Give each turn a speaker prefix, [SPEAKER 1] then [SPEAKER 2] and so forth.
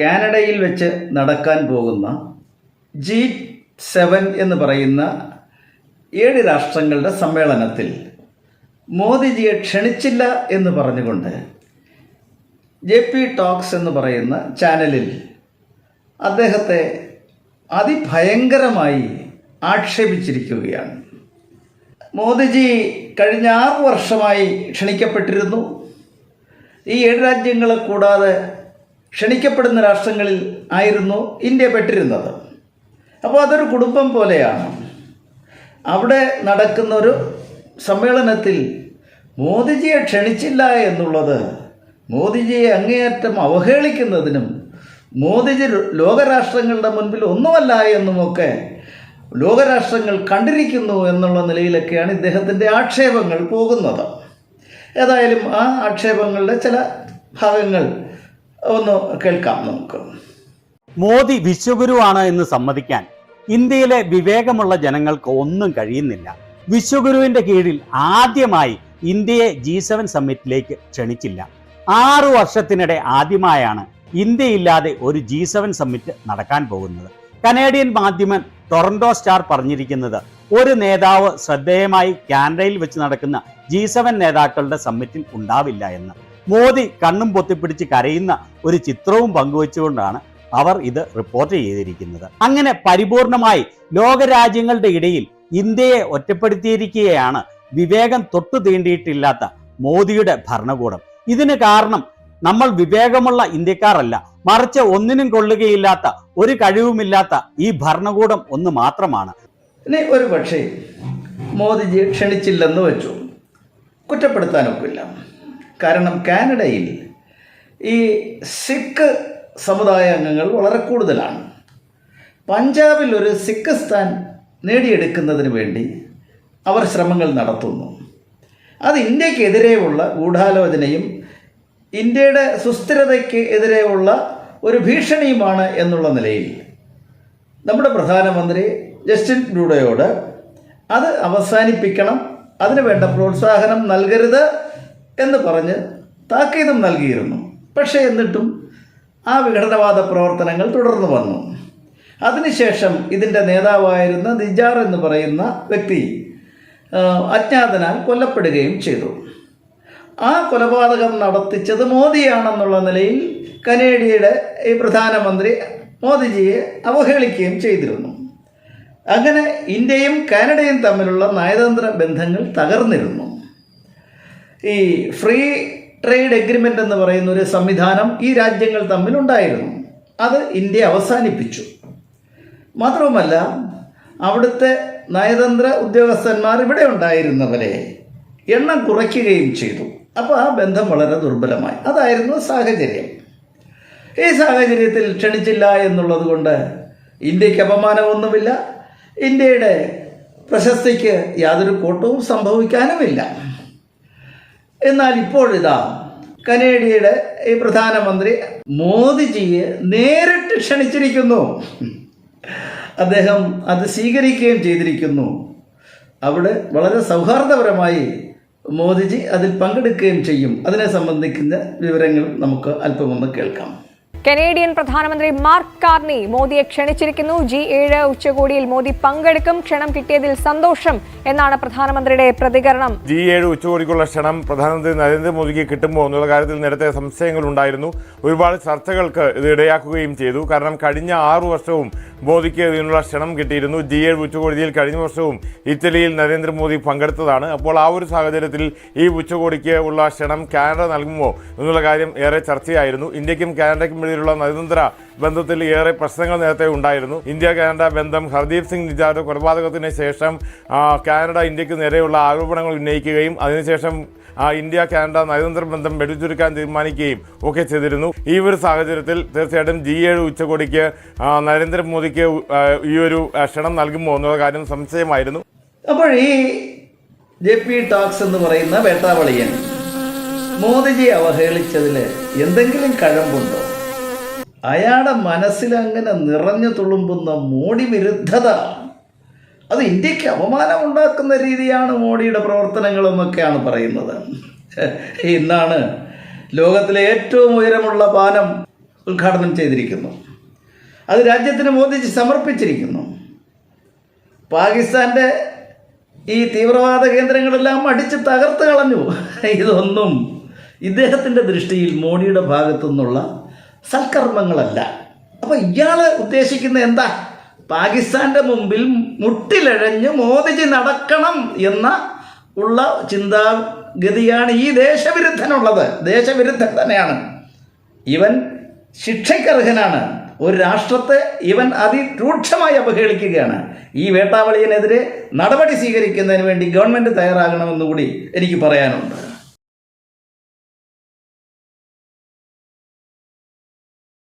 [SPEAKER 1] കാനഡയിൽ വെച്ച് നടക്കാൻ പോകുന്ന ജി സെവൻ എന്ന് പറയുന്ന ഏഴ് രാഷ്ട്രങ്ങളുടെ സമ്മേളനത്തിൽ മോദിജിയെ ക്ഷണിച്ചില്ല എന്ന് പറഞ്ഞുകൊണ്ട് ജെ പി ടോക്സ് എന്ന് പറയുന്ന ചാനലിൽ അദ്ദേഹത്തെ അതിഭയങ്കരമായി ആക്ഷേപിച്ചിരിക്കുകയാണ്. മോദിജി കഴിഞ്ഞ ആറ് വർഷമായി ക്ഷണിക്കപ്പെട്ടിരുന്നു. ഈ ഏഴ് രാജ്യങ്ങളെ കൂടാതെ ക്ഷണിക്കപ്പെടുന്ന രാഷ്ട്രങ്ങളിൽ ആയിരുന്നു ഇന്ത്യ പെട്ടിരുന്നത്. അപ്പോൾ അതൊരു കുടുംബം പോലെയാണ്. അവിടെ നടക്കുന്ന ഒരു സമ്മേളനത്തിൽ മോദിജിയെ ക്ഷണിച്ചില്ല എന്നുള്ളത് മോദിജിയെ അങ്ങേയറ്റം അവഹേളിക്കുന്നതിനും മോദിജി ലോകരാഷ്ട്രങ്ങളുടെ മുൻപിൽ ഒന്നുമല്ല എന്നുമൊക്കെ ലോകരാഷ്ട്രങ്ങൾ കണ്ടിരിക്കുന്നു എന്നുള്ള നിലയിലൊക്കെയാണ് ഇദ്ദേഹത്തിന്റെ ആക്ഷേപങ്ങൾ പോകുന്നത്. ഏതായാലും ആ ആക്ഷേപങ്ങളുടെ ചില ഭാഗങ്ങൾ ഒന്ന് കേൾക്കാം നമുക്ക്.
[SPEAKER 2] മോദി വിശ്വഗുരുവാണ് എന്ന് സമ്മതിക്കാൻ ഇന്ത്യയിലെ വിവേകമുള്ള ജനങ്ങൾക്ക് ഒന്നും കഴിയുന്നില്ല. വിശ്വഗുരുവിന്റെ കീഴിൽ ആദ്യമായി ഇന്ത്യയെ ജി സെവൻ സമ്മിറ്റിലേക്ക് ക്ഷണിച്ചില്ല. ആറു വർഷത്തിനിടെ ആദ്യമായാണ് ഇന്ത്യയില്ലാതെ ഒരു ജി സെവൻ സമ്മിറ്റ് നടക്കാൻ പോകുന്നത്. കനേഡിയൻ മാധ്യമൻ ടൊറന്റോ സ്റ്റാർ പറഞ്ഞിരിക്കുന്നത് ഒരു നേതാവ് ശ്രദ്ധേയമായി കാനഡയിൽ വെച്ച് നടക്കുന്ന ജി സെവൻ നേതാക്കളുടെ സമ്മിറ്റിൽ ഉണ്ടാവില്ല എന്ന്. മോദി കണ്ണും പൊത്തിപ്പിടിച്ച് കരയുന്ന ഒരു ചിത്രവും പങ്കുവച്ചുകൊണ്ടാണ് അവർ ഇത് റിപ്പോർട്ട് ചെയ്തിരിക്കുന്നത്. അങ്ങനെ പരിപൂർണമായി ലോകരാജ്യങ്ങളുടെ ഇടയിൽ ഇന്ത്യയെ ഒറ്റപ്പെടുത്തിയിരിക്കുകയാണ് വിവേകം തൊട്ടു തീണ്ടിയിട്ടില്ലാത്ത മോദിയുടെ ഭരണകൂടം. ഇതിന് കാരണം നമ്മൾ വിവേകമുള്ള ഇന്ത്യക്കാരല്ല. മറിച്ച് ഒന്നിനും കൊള്ളുകയില്ലാത്ത ഒരു കഴിവുമില്ലാത്ത ഈ ഭരണകൂടം ഒന്ന് മാത്രമാണ്.
[SPEAKER 1] ഒരു പക്ഷേ മോദിജി ക്ഷണിച്ചില്ലെന്ന് വെച്ചു. കുറ്റപ്പെടുത്താനൊക്കില്ല. കാരണം കാനഡയിൽ ഈ സിഖ് സമുദായ അംഗങ്ങൾ വളരെ കൂടുതലാണ്. പഞ്ചാബിൽ ഒരു സിഖ് സ്ഥാൻ നേടിയെടുക്കുന്നതിന് വേണ്ടി അവർ ശ്രമങ്ങൾ നടത്തുന്നു. അത് ഇന്ത്യക്കെതിരെയുള്ള ഗൂഢാലോചനയും ഇന്ത്യയുടെ സുസ്ഥിരതയ്ക്ക് എതിരെയുള്ള ഒരു ഭീഷണിയുമാണ് എന്നുള്ള നിലയിൽ നമ്മുടെ പ്രധാനമന്ത്രി ജസ്റ്റിൻ ട്രൂഡോയോട് അത് അവസാനിപ്പിക്കണം അതിന് വേണ്ട പ്രോത്സാഹനം നൽകരുത് എന്ന് പറഞ്ഞ് താക്കീതും നൽകിയിരുന്നു. പക്ഷേ എന്നിട്ടും ആ വിഘടനവാദ പ്രവർത്തനങ്ങൾ തുടർന്നു വന്നു. അതിനുശേഷം ഇതിന്റെ നേതാവായിരുന്ന നിജാർ എന്ന് പറയുന്ന വ്യക്തി അജ്ഞാതനാൽ കൊല്ലപ്പെടുകയും ചെയ്തു. ആ കൊലപാതകം നടത്തിച്ചത് മോദിയാണെന്നുള്ള നിലയിൽ കനേഡിയയുടെ ഈ പ്രധാനമന്ത്രി മോദിജിയെ അവഹേളിക്കുകയും ചെയ്തിരുന്നു. അങ്ങനെ ഇന്ത്യയും കാനഡയും തമ്മിലുള്ള നയതന്ത്ര ബന്ധങ്ങൾ തകർന്നിരുന്നു. ഈ ഫ്രീ ട്രേഡ് എഗ്രിമെന്റ് എന്ന് പറയുന്ന ഒരു സംവിധാനം ഈ രാജ്യങ്ങൾ തമ്മിൽ ഉണ്ടായിരുന്നു അത് ഇന്ത്യ അവസാനിപ്പിച്ചു. മാത്രവുമല്ല അവിടുത്തെ നയതന്ത്ര ഉദ്യോഗസ്ഥന്മാർ ഇവിടെ ഉണ്ടായിരുന്നവരെ എണ്ണം കുറയ്ക്കുകയും ചെയ്തു. അപ്പോൾ ആ ബന്ധം വളരെ ദുർബലമായി. അതായിരുന്നു സാഹചര്യം. ഈ സാഹചര്യത്തിൽ ക്ഷണിച്ചില്ല എന്നുള്ളത് കൊണ്ട് ഇന്ത്യയ്ക്ക് അപമാനമൊന്നുമില്ല. ഇന്ത്യയുടെ പ്രശസ്തിക്ക് യാതൊരു കോട്ടവും സംഭവിക്കാനുമില്ല. എന്നാൽ ഇപ്പോഴിതാ കനേഡിയയുടെ ഈ പ്രധാനമന്ത്രി മോദിജിയെ നേരിട്ട് ക്ഷണിച്ചിരിക്കുന്നു. അദ്ദേഹം അത് സ്വീകരിക്കുകയും ചെയ്തിരിക്കുന്നു. അവിടെ വളരെ സൗഹാർദ്ദപരമായി മോദിജി അതിൽ പങ്കെടുക്കുകയും ചെയ്യും. അതിനെ സംബന്ധിക്കുന്ന വിവരങ്ങൾ നമുക്ക് അല്പമൊന്ന് കേൾക്കാം.
[SPEAKER 3] കനേഡിയൻ പ്രധാനമന്ത്രി മാർക്ക് കാർണി മോദിയെ ക്ഷണിച്ചിരിക്കുന്നു. ജി ഏഴ് ഉച്ചകോടിയിൽ മോദി പങ്കെടുക്കും. ക്ഷണം കിട്ടിയതിൽ സന്തോഷം. എന്നാണ് പ്രധാനമന്ത്രിയുടെ പ്രതികരണം.
[SPEAKER 4] ജി ഏഴ് ഉച്ചകോടിക്കുള്ള ക്ഷണം പ്രധാനമന്ത്രി നരേന്ദ്രമോദിക്ക് കിട്ടുമോ എന്നുള്ള കാര്യത്തിൽ നേരത്തെ സംശയങ്ങൾ ഉണ്ടായിരുന്നു. ഒരുപാട് ചർച്ചകൾക്ക് ഇത് ഇടയാക്കുകയും ചെയ്തു. കാരണം കഴിഞ്ഞ ആറു വർഷവും മോദിക്ക് ഇതിനുള്ള ക്ഷണം കിട്ടിയിരുന്നു. ജി ഏഴ് ഉച്ചകോടിയിൽ കഴിഞ്ഞ വർഷവും ഇറ്റലിയിൽ നരേന്ദ്രമോദി പങ്കെടുത്തതാണ്. അപ്പോൾ ആ ഒരു സാഹചര്യത്തിൽ ഈ ഉച്ചകോടിക്ക് ഉള്ള ക്ഷണം കാനഡ നൽകുമോ എന്നുള്ള കാര്യം ഏറെ ചർച്ചയായിരുന്നു. ഇന്ത്യക്കും കാനഡയ്ക്കും ഇടയിലുള്ള നയതന്ത്ര ബന്ധത്തിൽ ഏറെ പ്രശ്നങ്ങൾ നേരത്തെ ഉണ്ടായിരുന്നു. ഇന്ത്യ കാനഡ ബന്ധം ഹർദീപ് സിംഗ് നിജാദ് കൊലപാതകത്തിന് ശേഷം കാനഡ ഇന്ത്യയ്ക്ക് നേരെയുള്ള ആരോപണങ്ങൾ ഉന്നയിക്കുകയും അതിനുശേഷം ഇന്ത്യ കാനഡ നയതന്ത്ര ബന്ധം വെടിച്ചുരുക്കാൻ തീരുമാനിക്കുകയും ഒക്കെ ചെയ്തിരുന്നു. ഈ ഒരു സാഹചര്യത്തിൽ തീർച്ചയായിട്ടും ജി ഏഴ് ഉച്ചകോടിക്ക് നരേന്ദ്രമോദിക്ക് ഈ ഒരു ക്ഷണം നൽകുമോ എന്നുള്ള കാര്യം സംശയമായിരുന്നു.
[SPEAKER 1] അപ്പോൾ ഈ ജെ പി ടോക്സ് എന്ന് പറയുന്ന വേട്ടാവളിയൻ മോദിജിയെ അവഹേളിച്ചതിൽ എന്തെങ്കിലും കഴമ്പുണ്ടോ? അയാളുടെ മനസ്സിൽ അങ്ങനെ നിറഞ്ഞു തുളുമ്പുന്ന മോഡി വിരുദ്ധത. അത് ഇന്ത്യയ്ക്ക് അപമാനം ഉണ്ടാക്കുന്ന രീതിയാണ് മോഡിയുടെ പ്രവർത്തനങ്ങളെന്നൊക്കെയാണ് പറയുന്നത്. ഇന്നാണ് ലോകത്തിലെ ഏറ്റവും ഉയരമുള്ള പാലം ഉദ്ഘാടനം ചെയ്തിരിക്കുന്നു. അത് രാജ്യത്തിന് മോദിജി സമർപ്പിച്ചിരിക്കുന്നു. പാകിസ്ഥാന്റെ ഈ തീവ്രവാദ കേന്ദ്രങ്ങളെല്ലാം അടിച്ച് തകർത്ത് കളഞ്ഞു. ഇതൊന്നും ഇദ്ദേഹത്തിന്റെ ദൃഷ്ടിയിൽ മോഡിയുടെ ഭാഗത്തു നിന്നുള്ള സൽക്കർമ്മങ്ങളല്ല. അപ്പോൾ ഇയാൾ ഉദ്ദേശിക്കുന്നത് എന്താ? പാകിസ്ഥാന്റെ മുമ്പിൽ മുട്ടിലഴഞ്ഞ് മോദിജി നടക്കണം എന്ന ഉള്ള ചിന്താഗതിയാണ് ഈ ദേശവിരുദ്ധനുള്ളത്. ദേശവിരുദ്ധൻ തന്നെയാണ്. ഇവൻ ശിക്ഷയ്ക്കർഹനാണ്. ഒരു രാഷ്ട്രത്തെ ഇവൻ അതിരൂക്ഷമായി അപഹേളിക്കുകയാണ് ഈ വേട്ടാവളിയനെതിരെ നടപടി സ്വീകരിക്കുന്നതിന് വേണ്ടി ഗവൺമെന്റ് തയ്യാറാകണമെന്നുകൂടി എനിക്ക് പറയാനുണ്ട്.